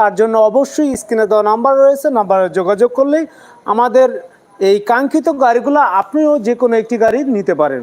তার জন্য অবশ্যই স্ক্রিনে দেওয়া নাম্বার রয়েছে, নাম্বারে যোগাযোগ করলেই আমাদের এই কাঙ্ক্ষিত গাড়িগুলো আপনিও যে কোনো একটি গাড়ি নিতে পারেন।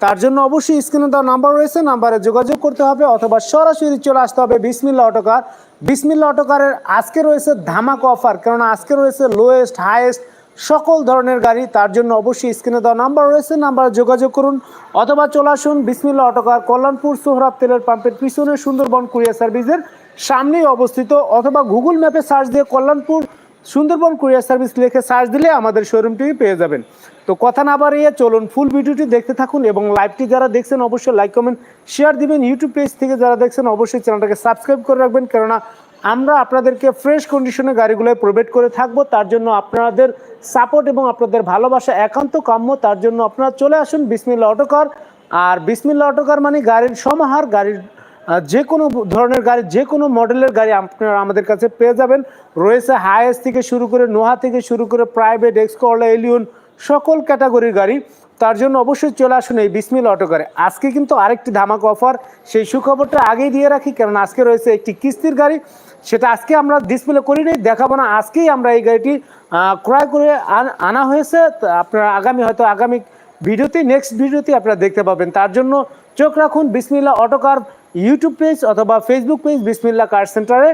তার জন্য অবশ্যই স্ক্রিনে দেওয়া নাম্বার রয়েছে, নাম্বারে যোগাযোগ করতে হবে অথবা সরাসরি চলে আসতে হবে বিসমিল্লা অটোকার বিসমিল্লা অটোকারের আজকে রয়েছে ধামাক অফার, কেননা আজকে রয়েছে লোয়েস্ট হায়েস্ট সকল ধরনের গাড়ি। তার জন্য অবশ্যই স্ক্রিনে দেওয়া নাম্বার রয়েছে, নাম্বারে যোগাযোগ করুন অথবা চলে আসুন বিসমিল্লা অটোকার কল্যাণপুর সোহরাব তেলের পাম্পের পিছনে সুন্দরবন কুরিয়ার সার্ভিসের সামনেই অবস্থিত অথবা গুগল ম্যাপে সার্চ দিয়ে কল্যাণপুর সুন্দরবন কুরিয়ার সার্ভিস লিখে সার্চ দিলে আমাদের শোরুমটি পেয়ে যাবেন। তো কথা না বাড়িয়ে চলুন ফুল ভিডিওটি দেখতে থাকুন এবং লাইভটি যারা দেখছেন অবশ্যই লাইক কমেন্ট শেয়ার দিবেন। ইউটিউব পেজ থেকে যারা দেখছেন অবশ্যই চ্যানেলটাকে সাবস্ক্রাইব করে রাখবেন। কেননা আমরা আপনাদেরকে ফ্রেশ কন্ডিশনে গাড়িগুলো প্রোভাইড করে থাকব। তার জন্য আপনাদের সাপোর্ট এবং আপনাদের ভালোবাসা একান্ত কাম্য। তার জন্য আপনারা চলে আসুন বিসমিল্লা অটোকার আর বিসমিল্লা অটোকার মানে গাড়ির সমাহার, গাড়ির যে কোনো ধরনের গাড়ি, যে কোনো মডেলের গাড়ি আপনারা আমাদের কাছে পেয়ে যাবেন। রয়েছে হাইয়েস থেকে শুরু করে নোহা থেকে শুরু করে প্রাইভেট এক্সকর্লা এলিয়ন সকল ক্যাটাগরির গাড়ি। তার জন্য অবশ্যই চলে আসুন এই বিসমিল অটোকারে আজকে কিন্তু আরেকটি ধামাক অফার সেই সুখবরটা আগেই দিয়ে রাখি কারণ আজকে রয়েছে একটি কিস্তির গাড়ি। সেটা আজকে আমরা ডিসপ্লে করি নাই, দেখাবো না, আজকেই আমরা এই গাড়িটি ক্রয় করে আনা হয়েছে। আপনারা আগামী, হয়তো আগামী ভিডিওতে নেক্সট ভিডিওতে আপনারা দেখতে পাবেন। তার জন্য চোখ রাখুন Bismillah auto car YouTube page অথবা ফেসবুক পেজ বিসমিল্লা কার সেন্টারে,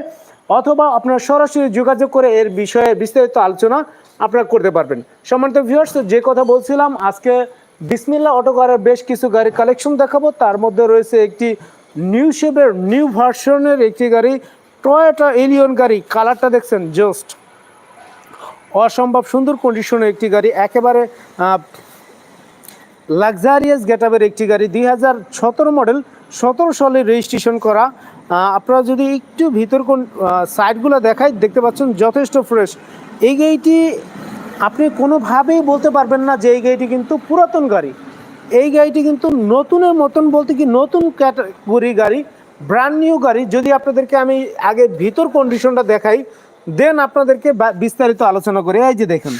অথবা আপনারা সরাসরি যোগাযোগ করে এর বিষয়ে বিস্তারিত আলোচনা আপনারা করতে পারবেন। সম্মানিত ভিউয়ার্স যে কথা বলছিলাম, আজকে বিসমিল্লা অটোকারের বেশ কিছু গাড়ি কালেকশন দেখাবো। তার মধ্যে রয়েছে একটি নিউ শেপের নিউ ভার্সনের একটি গাড়ি টয়োটা এলিয়ন গাড়ি। কালারটা দেখছেন জাস্ট অসম্ভব সুন্দর কন্ডিশনের একটি গাড়ি। একেবারে লাক্সারিয়াস গেটআপের একটি গাড়ি। দুই হাজার সতেরো মডেল সতেরো সালে রেজিস্ট্রেশন করা। আপনারা যদি একটু ভিতর কোন সাইডগুলো দেখাই, দেখতে পাচ্ছেন যথেষ্ট ফ্রেশ এই গাড়িটি আপনি কোনোভাবেই বলতে পারবেন না যে এই গাড়িটি কিন্তু পুরাতন গাড়ি। এই গাড়িটি কিন্তু নতুনের মতন বলতে কি নতুন ক্যাটাগরি গাড়ি ব্র্যান্ড নিউ গাড়ি। যদি আপনাদেরকে আমি আগে ভিতর কন্ডিশনটা দেখাই দেন আপনাদেরকে বিস্তারিত আলোচনা করি। এই যে দেখুন,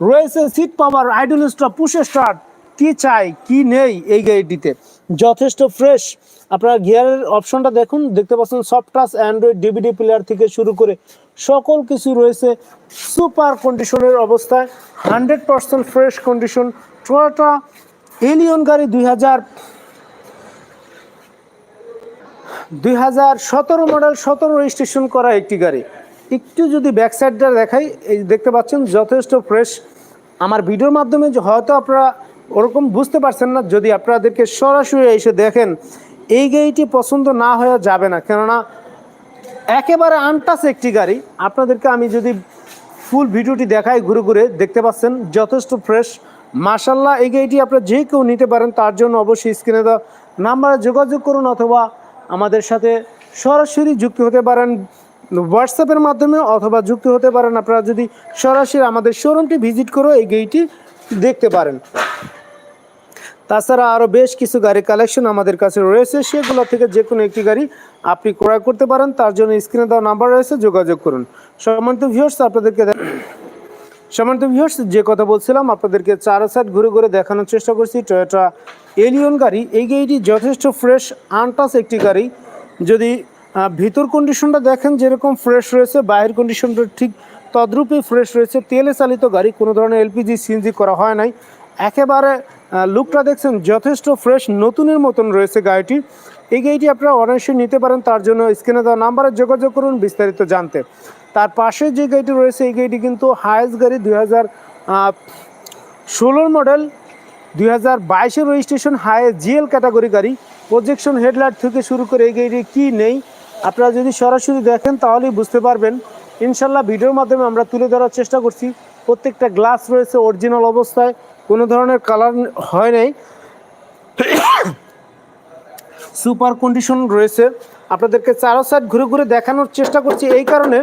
রয়েছে seat power idle stop push start কি চাই, কি নেই এই গাড়িটিতে। যথেষ্ট ফ্রেশ আপনারা গিয়ারের অপশনটা দেখুন, দেখতে পাচ্ছেন soft touch android DVD player থেকে শুরু করে সকল কিছু রয়েছে। সুপার কন্ডিশনের অবস্থায় hundred percent fresh condition Toyota Allion গাড়ি দুই হাজার দুই হাজার সতেরো মডেল সতেরো রেজিস্ট্রেশন করা একটি গাড়ি। একটু যদি ব্যাক সাইডটা দেখাই, এই দেখতে পাচ্ছেন যথেষ্ট ফ্রেশ আমার ভিডিওর মাধ্যমে হয়তো আপনারা ওরকম বুঝতে পারছেন না যদি আপনাদেরকে সরাসরি এসে দেখেন, এই গাড়িটি পছন্দ না হয়ে যাবে না। কেননা, একেবারে আনটাস একটি গাড়ি। আপনাদেরকে আমি যদি ফুল ভিডিওটি দেখাই ঘুরে ঘুরে, দেখতে পাচ্ছেন, যথেষ্ট ফ্রেশ মার্শাল্লাহ এই গাড়িটি আপনারা যে কেউ নিতে পারেন, তার জন্য অবশ্যই স্ক্রিনে দেওয়া নাম্বারে যোগাযোগ করুন অথবা আমাদের সাথে সরাসরি যুক্ত হতে পারেন হোয়াটসঅ্যাপের মাধ্যমে অথবা যুক্ত হতে পারেন। আপনারা যদি সরাসরি আমাদের শোরুমটি ভিজিট করে এই গাড়িটি দেখতে পারেন। তাছাড়া আরও বেশ কিছু গাড়ি কালেকশন আমাদের কাছে রয়েছে। সেগুলো থেকে যে কোনো একটি গাড়ি আপনি ক্রয় করতে পারেন। তার জন্য স্ক্রিনে দেওয়া নাম্বার রয়েছে, যোগাযোগ করুন। সম্মানিত ভিউয়ার্স আপনাদেরকে সম্মানিত ভিউয়ার্স যে কথা বলছিলাম, আপনাদেরকে চার সাইড ঘুরে ঘুরে দেখানোর চেষ্টা করছি। টয়োটা এলিয়ন গাড়ি। এই গাড়িটি যথেষ্ট ফ্রেশ আনটাস একটি গাড়ি। যদি ভিতর কন্ডিশনটা দেখেন, যেরকম ফ্রেশ রয়েছে, বাইরের কন্ডিশনটা ঠিক তদ্রূপই ফ্রেশ রয়েছে, তেলে চালিত গাড়ি, কোনো ধরনের এলপিজি, সিএনজি করা হয় নাই। একেবারে লুকটা দেখছেন, যথেষ্ট ফ্রেশ, নতুনের মতন রয়েছে গাড়িটি। এই গাড়িটি আপনারা অনায়াসে নিতে পারেন, তার জন্য স্ক্রিনে দেওয়া নাম্বারে যোগাযোগ করুন বিস্তারিত জানতে। তার পাশে যে গাড়িটি রয়েছে, এই গাড়িটি কিন্তু হায়েস্ট গাড়ি দুই হাজার ষোলোর মডেল দুই হাজার বাইশের রেজিস্ট্রেশন হাই জিএল ক্যাটাগরি গাড়ি। প্রজেকশন হেডলাইট থেকে শুরু করে এই গাড়িটি কী নেই, আপনারা যদি সরাসরি দেখেন, তাহলেই বুঝতে পারবেন। ইনশাল্লাহ ভিডিওর মাধ্যমে আমরা তুলে ধরার চেষ্টা করছি। প্রত্যেকটা গ্লাস রয়েছে অরিজিনাল অবস্থায়। কোনো ধরনের কালার হয় নাই। সুপার কন্ডিশন রয়েছে। আপনাদেরকে চারো সাইড ঘুরে ঘুরে দেখানোর চেষ্টা করছি এই কারণে।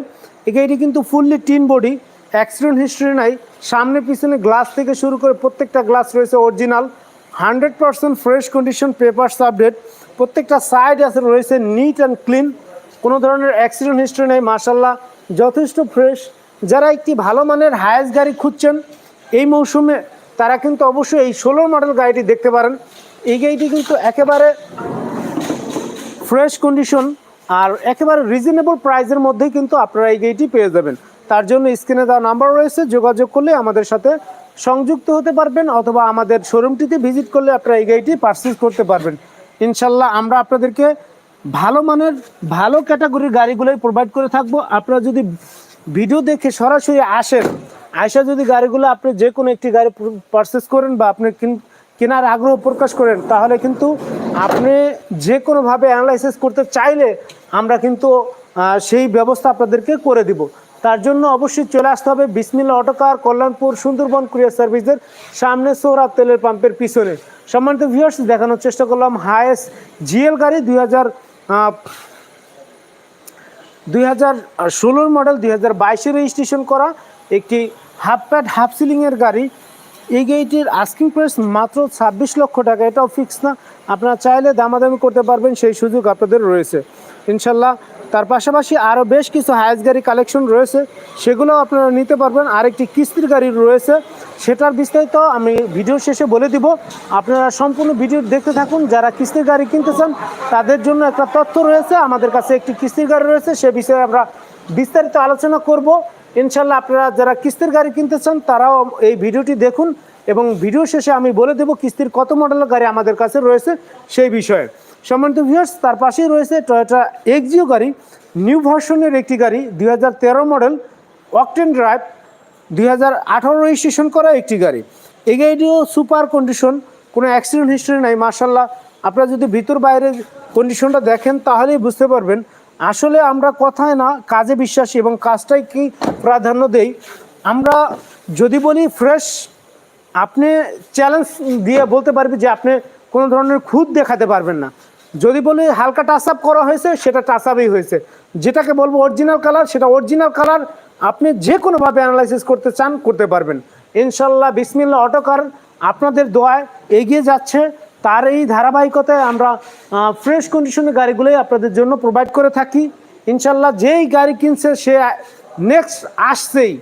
গাড়িটি কিন্তু fully tin body accident history নাই। সামনে পিছনে গ্লাস থেকে শুরু করে প্রত্যেকটা গ্লাস রয়েছে original hundred percent fresh condition papers update প্রত্যেকটা সাইড আছে, রয়েছে নিট অ্যান্ড ক্লিন কোনো ধরনের অ্যাক্সিডেন্ট হিস্ট্রি নেই মার্শাল্লাহ যথেষ্ট ফ্রেশ যারা একটি ভালো মানের হায়েস্ট গাড়ি খুঁজছেন, এই মৌসুমে তারা কিন্তু অবশ্যই এই ষোলো মডেল গাড়িটি দেখতে পারেন। এই গাড়িটি কিন্তু একেবারে ফ্রেশ কন্ডিশন আর একেবারে রিজনেবল প্রাইসের মধ্যেই কিন্তু আপনারা এই গাড়িটি পেয়ে যাবেন। তার জন্য স্ক্রিনে দেওয়া নাম্বার রয়েছে, যোগাযোগ করলে আমাদের সাথে সংযুক্ত হতে পারবেন অথবা আমাদের শোরুমটিতে ভিজিট করলে আপনারা এই গাড়িটি পারচেজ করতে পারবেন। ইনশাল্লাহ আমরা আপনাদেরকে ভালো মানের, ভালো ক্যাটাগরির গাড়িগুলোই প্রোভাইড করে থাকব। আপনারা যদি ভিডিও দেখে সরাসরি আসেন আয়সা যদি গাড়িগুলো আপনি যে কোনো একটি গাড়ি পারচেস করেন বা আপনি কিন- কেনার আগ্রহ প্রকাশ করেন, তাহলে কিন্তু আপনি যে কোনোভাবে অ্যানালাইসিস করতে চাইলে আমরা কিন্তু সেই ব্যবস্থা আপনাদেরকে করে দিব। তার জন্য অবশ্যই চলে আসতে হবে বিসমিল্লা অটোকার কল্যাণপুর সুন্দরবন কুরিয়ার সার্ভিসের সামনে সৌরভ তেলের পাম্পের পিছনে। সম্মানিত ভিউয়ার্স দেখানোর চেষ্টা করলাম হায়েস্ট জিএল গাড়ি দুই হাজার দুই হাজার ষোলোর মডেল, দুই হাজার বাইশে রেজিস্ট্রেশন করা একটি হাফ প্যাড হাফ সিলিংয়ের গাড়ি। এই গাড়িটির আস্কিং প্রাইস মাত্র ছাব্বিশ লক্ষ টাকা। এটাও ফিক্স না। আপনারা চাইলে দামাদামি করতে পারবেন, সেই সুযোগ আপনাদের রয়েছে। ইনশাল্লাহ, তার পাশাপাশি আরও বেশ কিছু হায়াস গাড়ি কালেকশন রয়েছে। সেগুলোও আপনারা নিতে পারবেন। আরেকটি কিস্তির গাড়ি রয়েছে। সেটার বিস্তারিত আমি ভিডিও শেষে বলে দিব। আপনারা সম্পূর্ণ ভিডিও দেখতে থাকুন। যারা কিস্তির গাড়ি কিনতে চান, তাদের জন্য একটা তথ্য রয়েছে। আমাদের কাছে একটি কিস্তির গাড়ি রয়েছে। সে বিষয়ে আমরা বিস্তারিত আলোচনা করব। ইনশাল্লাহ আপনারা যারা কিস্তির গাড়ি কিনতে চান, তারাও এই ভিডিওটি দেখুন এবং ভিডিও শেষে আমি বলে দেবো কিস্তির কত মডেলের গাড়ি আমাদের কাছে রয়েছে সেই বিষয়ে। সম্মানিত ভিউয়ার্স তার পাশেই রয়েছে টয়োটা এক্সিও গাড়ি। নিউ ভার্সনের একটি গাড়ি দু হাজার তেরো মডেল অকটেন ড্রাইভ দুই হাজার আঠারো রেজিস্ট্রেশন করা একটি গাড়ি। এই গাড়িটিও সুপার কন্ডিশন কোনো অ্যাক্সিডেন্ট হিস্ট্রি নাই মার্শাল্লাহ আপনারা যদি ভিতর বাইরের কন্ডিশনটা দেখেন, তাহলেই বুঝতে পারবেন। আসলে আমরা কথায় না, কাজে বিশ্বাসী এবং কাজটাই কি প্রাধান্য দেই। আমরা যদি বলি ফ্রেশ আপনি চ্যালেঞ্জ দিয়ে বলতে পারবে যে আপনি কোনো ধরনের খুদ দেখাতে পারবেন না। যদি বলি হালকা টাচ আপ করা হয়েছে, সেটা টাচ আপই হয়েছে। যেটাকে বলব অরিজিনাল কালার সেটা অরিজিনাল কালার আপনি যে কোনোভাবে অ্যানালাইসিস করতে চান, করতে পারবেন। ইনশাল্লাহ বিসমিল্লা অটোকার আপনাদের দোয়ায় এগিয়ে যাচ্ছে। তার এই ধারাবাহিকতায় আমরা ফ্রেশ কন্ডিশনের গাড়িগুলোই আপনাদের জন্য প্রোভাইড করে থাকি। ইনশাল্লাহ, যেই গাড়ি কিনছে, সে নেক্সট আসছেই।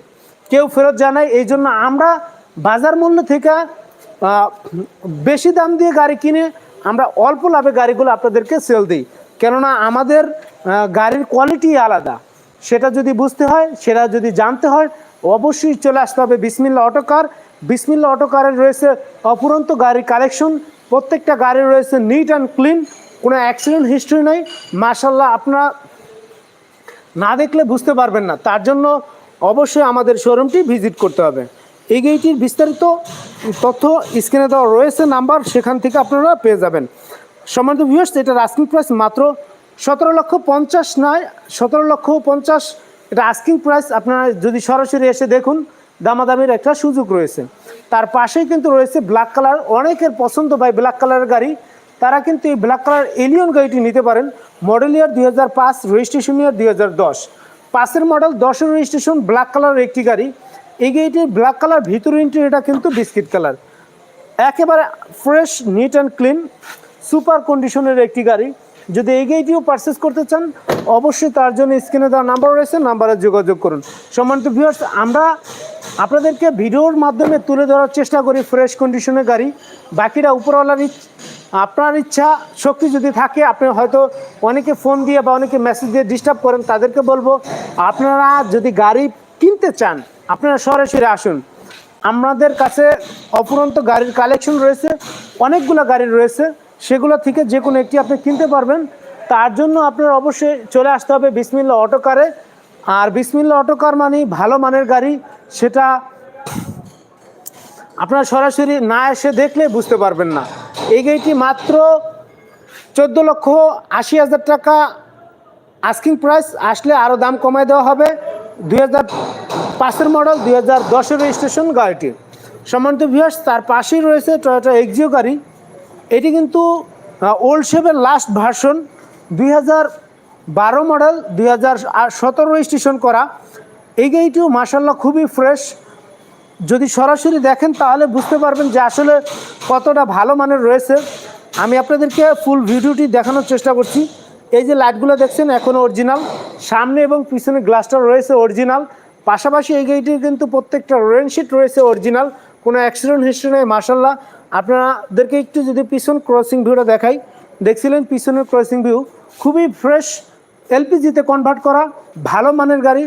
কেউ ফেরত জানায় এই জন্য আমরা বাজার মূল্য থেকে বেশি দাম দিয়ে গাড়ি কিনে আমরা অল্প লাভে গাড়িগুলো আপনাদেরকে সেল দিই। কেননা আমাদের গাড়ির কোয়ালিটি আলাদা। সেটা যদি বুঝতে হয়, সেটা যদি জানতে হয়, অবশ্যই চলে আসতে হবে বিসমিল্লা অটোকার বিসমিল্লা অটোকারের রয়েছে অপুরন্ত গাড়ির কালেকশন প্রত্যেকটা গাড়ির রয়েছে নিট অ্যান্ড ক্লিন কোনো অ্যাক্সিডেন্ট হিস্ট্রি নেই। মার্শাল্লাহ আপনার না দেখলে বুঝতে পারবেন না। তার জন্য অবশ্যই আমাদের শোরুমটি ভিজিট করতে হবে। এই গাড়িটির বিস্তারিত তথ্য স্ক্রিনে দেওয়া রয়েছে, নাম্বার সেখান থেকে আপনারা পেয়ে যাবেন। সম্মানিত ভিউয়ার্স এটার আস্কিং প্রাইস মাত্র সতেরো লক্ষ পঞ্চাশ নয়, সতেরো লক্ষ পঞ্চাশ। এটা আস্কিং প্রাইস আপনারা যদি সরাসরি এসে দেখুন, দামাদামির একটা সুযোগ রয়েছে। তার পাশেই কিন্তু রয়েছে ব্ল্যাক কালার অনেকের পছন্দ ভাই ব্ল্যাক কালারের গাড়ি। তারা কিন্তু এই ব্ল্যাক কালার এলিয়ন গাড়িটি নিতে পারেন মডেল ইয়ার দুই হাজার পাঁচ রেজিস্ট্রেশন ইয়ার দুই হাজার দশ। পাঁচের মডেল দশের রেজিস্ট্রেশন ব্ল্যাক কালারের একটি গাড়ি। এই গাড়িটির ব্ল্যাক কালার ভিতর ইন্টেরিয়রটা কিন্তু বিস্কিট কালার একেবারে fresh neat and clean super কন্ডিশনের একটি গাড়ি। যদি এই গাড়িটিও পারচেস করতে চান, অবশ্যই তার জন্য স্ক্রিনে দেওয়া নাম্বার রয়েছে নাম্বারে যোগাযোগ করুন। সম্মানিত ভিউয়ার্স আমরা আপনাদেরকে ভিডিওর মাধ্যমে তুলে ধরার চেষ্টা করি ফ্রেশ কন্ডিশনের গাড়ি। বাকিটা উপরওয়ালার আপনার ইচ্ছা, শক্তি যদি থাকে, আপনি হয়তো অনেকে ফোন দিয়ে বা অনেকে মেসেজ দিয়ে ডিস্টার্ব করেন, তাদেরকে বলব, আপনারা যদি গাড়ি কিনতে চান আপনারা সরাসরি আসুন। আমাদের কাছে অপুরন্ত গাড়ির কালেকশন রয়েছে, অনেকগুলো গাড়ি রয়েছে। সেগুলো থেকে যে কোনো একটি আপনি কিনতে পারবেন। তার জন্য আপনার অবশ্যই চলে আসতে হবে বিসমিল্লা অটোকারে আর বিসমিল্লা অটোকার মানে ভালো মানের গাড়ি, সেটা আপনারা সরাসরি না এসে দেখলে বুঝতে পারবেন না। এই গাড়িটি মাত্র চোদ্দ লক্ষ আশি হাজার টাকা আস্কিং প্রাইস আসলে আরও দাম কমায় দেওয়া হবে। দুই হাজার পাঁচের মডেল দুই হাজার দশের রেজিস্ট্রেশন গাড়িটি সম্মানিত ভিউয়ার্স তার পাশেই রয়েছে টয়োটা এক্সিও গাড়ি। এটি কিন্তু ওল্ড শেপের লাস্ট ভার্সন দুই হাজার বারো মডেল দুই হাজার সতেরো রেজিস্ট্রেশন করা। এই গাড়িটিও মার্শাল্লাহ খুবই ফ্রেশ যদি সরাসরি দেখেন, তাহলে বুঝতে পারবেন যে আসলে কতটা ভালো মানের রয়েছে। আমি আপনাদেরকে ফুল ভিডিওটি দেখানোর চেষ্টা করছি। এই যে লাইটগুলো দেখছেন এখনও অরিজিনাল সামনে এবং পিছনে গ্লাসটা রয়েছে অরিজিনাল পাশাপাশি এই গাড়িটির কিন্তু প্রত্যেকটা রেনশিট রয়েছে অরিজিনাল কোনো অ্যাক্সিডেন্ট হিস্ট্রি নেই মার্শাল্লাহ আপনাদেরকে একটু যদি পিছন ক্রসিং ভিউটা দেখাই, দেখছিলেন পিছনের ক্রসিং ভিউ খুবই ফ্রেশ এলপিজিতে কনভার্ট করা, ভালো মানের গাড়ি,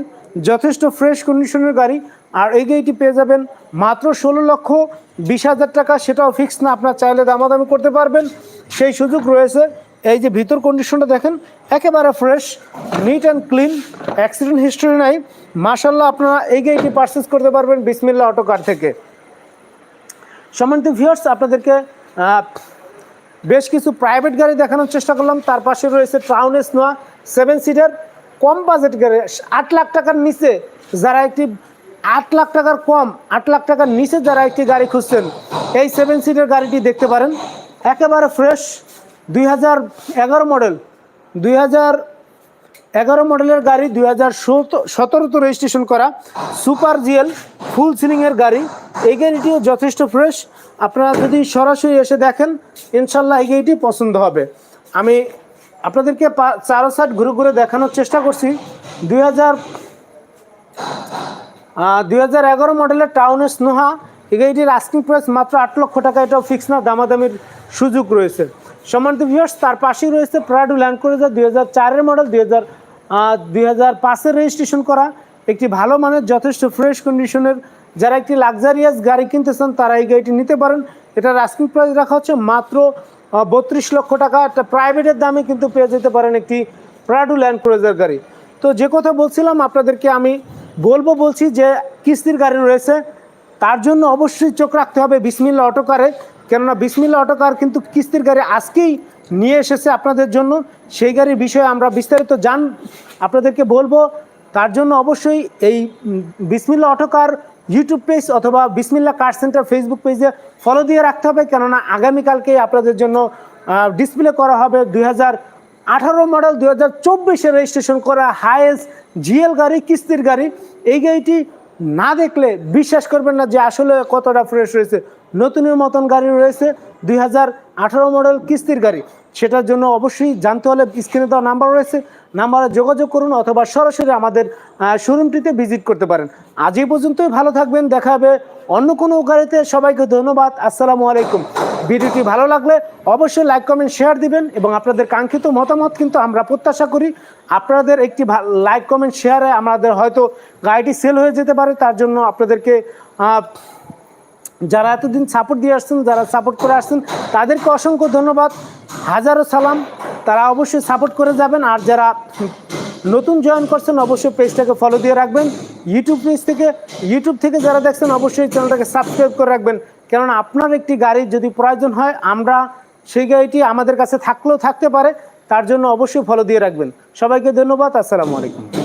যথেষ্ট ফ্রেশ কন্ডিশনের গাড়ি। আর এই গাড়িটি পেয়ে যাবেন মাত্র ষোলো লক্ষ বিশ হাজার টাকা, সেটাও ফিক্স না, আপনার চাইলে দামাদামি করতে পারবেন। সেই সুযোগ রয়েছে। এই যে ভিতর কন্ডিশনটা দেখেন, একেবারে fresh neat and clean accident history নাই। মাশাল্লাহ আপনারা এই গাড়িটি পারচেস করতে পারবেন বিসমিল্লা অটো কার থেকে। সম্মানিত ভিউয়ার্স আপনাদেরকে বেশ কিছু প্রাইভেট গাড়ি দেখানোর চেষ্টা করলাম। তার পাশে রয়েছে ট্রাউনেস নোয়া সেভেন সিটার কম বাজেট গাড়ি, আট লাখ টাকার নিচে যারা একটি, আট লাখ টাকার কম, আট লাখ টাকার নিচে যারা একটি গাড়ি খুঁজছেন, এই সেভেন সিটার গাড়িটি দেখতে পারেন। একেবারে ফ্রেশ দুই হাজার এগারো মডেল, দুই এগারো মডেলের গাড়ি, দুই হাজার সতেরোতে রেজিস্ট্রেশন করা সুপার জিএল, ফুল সিলিংয়ের গাড়ি। এই গাড়িটিও যথেষ্ট ফ্রেশ। আপনারা যদি সরাসরি এসে দেখেন, ইনশাল্লাহ এই গাড়িটি পছন্দ হবে। আমি আপনাদেরকে চারো সাইড ঘুরে ঘুরে দেখানোর চেষ্টা করছি। দুই হাজার দুই হাজার এগারো মডেলের টাউন স্নোহা। এই গাড়িটির আস্কিং প্রাইস মাত্র আট লক্ষ টাকা। এটাও ফিক্স না, দামাদামির সুযোগ রয়েছে। সম্মানিত ভিউয়ার্স তার পাশেই রয়েছে প্রাডু ল্যান্ড ক্রুজার দুই হাজার চারের মডেল দুই হাজার দুই হাজার পাঁচের রেজিস্ট্রেশন করা। একটি ভালো মানের, যথেষ্ট ফ্রেশ কন্ডিশনের যারা একটি লাক্সারিয়াস গাড়ি কিনতে চান, তারা এই গাড়িটি নিতে পারেন। এটার আস্কিং প্রাইস রাখা হচ্ছে মাত্র বত্রিশ লক্ষ টাকা। একটা প্রাইভেটের দামে কিন্তু পেয়ে যেতে পারেন একটি প্রাডু ল্যান্ড ক্রুজার গাড়ি। তো যে কথা বলছিলাম, আপনাদেরকে আমি বলব, বলছি যে কিস্তির গাড়ি রয়েছে। তার জন্য অবশ্যই চোখ রাখতে হবে বিসমিল্লা অটোকারে। কেননা বিসমিল্লা অটোকার কিন্তু কিস্তির গাড়ি আজকেই নিয়ে এসেছে আপনাদের জন্য। সেই গাড়ির বিষয়ে আমরা বিস্তারিত জান, আপনাদেরকে বলব। তার জন্য অবশ্যই এই বিসমিল্লা অটোকার ইউটিউব পেজ অথবা বিসমিল্লা কার সেন্টার ফেসবুক পেজে ফলো দিয়ে রাখতে হবে। কেননা আগামীকালকেই আপনাদের জন্য ডিসপ্লে করা হবে দুই আঠারো মডেল দুই হাজার চব্বিশে রেজিস্ট্রেশন করা হায়েস্ট জিএল গাড়ি, কিস্তির গাড়ি। এই গাড়িটি না দেখলে বিশ্বাস করবেন না যে আসলে কতটা ফ্রেশ রয়েছে নতুনের মতন গাড়ি রয়েছে, দুই হাজার আঠারো মডেল কিস্তির গাড়ি। সেটার জন্য অবশ্যই জানতে হলে স্ক্রিনে দেওয়া নাম্বার রয়েছে, নাম্বারে যোগাযোগ করুন অথবা সরাসরি আমাদের শোরুমটিতে ভিজিট করতে পারেন। আজ এই পর্যন্তই, ভালো থাকবেন, দেখা হবে অন্য কোনো গাড়িতে। সবাইকে ধন্যবাদ, আসসালামু আলাইকুম। ভিডিওটি ভালো লাগলে অবশ্যই লাইক কমেন্ট শেয়ার দিবেন এবং আপনাদের কাঙ্ক্ষিত মতামত কিন্তু আমরা প্রত্যাশা করি। আপনাদের একটি লাইক কমেন্ট শেয়ারে আমাদের হয়তো গাড়িটি সেল হয়ে যেতে পারে, তার জন্য আপনাদেরকে যারা এতদিন সাপোর্ট দিয়ে আসছেন, যারা সাপোর্ট করে আসছেন, তাদেরকে অসংখ্য ধন্যবাদ। হাজারো সালাম। তারা অবশ্যই সাপোর্ট করে যাবেন। আর যারা নতুন জয়েন করছেন, অবশ্যই পেজটাকে ফলো দিয়ে রাখবেন। ইউটিউব পেজ থেকে ইউটিউব থেকে যারা দেখছেন, অবশ্যই চ্যানেলটাকে সাবস্ক্রাইব করে রাখবেন। কেননা আপনার একটি গাড়ির যদি প্রয়োজন হয়, আমরা সেই গাড়িটি আমাদের কাছে থাকলেও থাকতে পারে। তার জন্য অবশ্যই ফলো দিয়ে রাখবেন। সবাইকে ধন্যবাদ। আসসালামু আলাইকুম।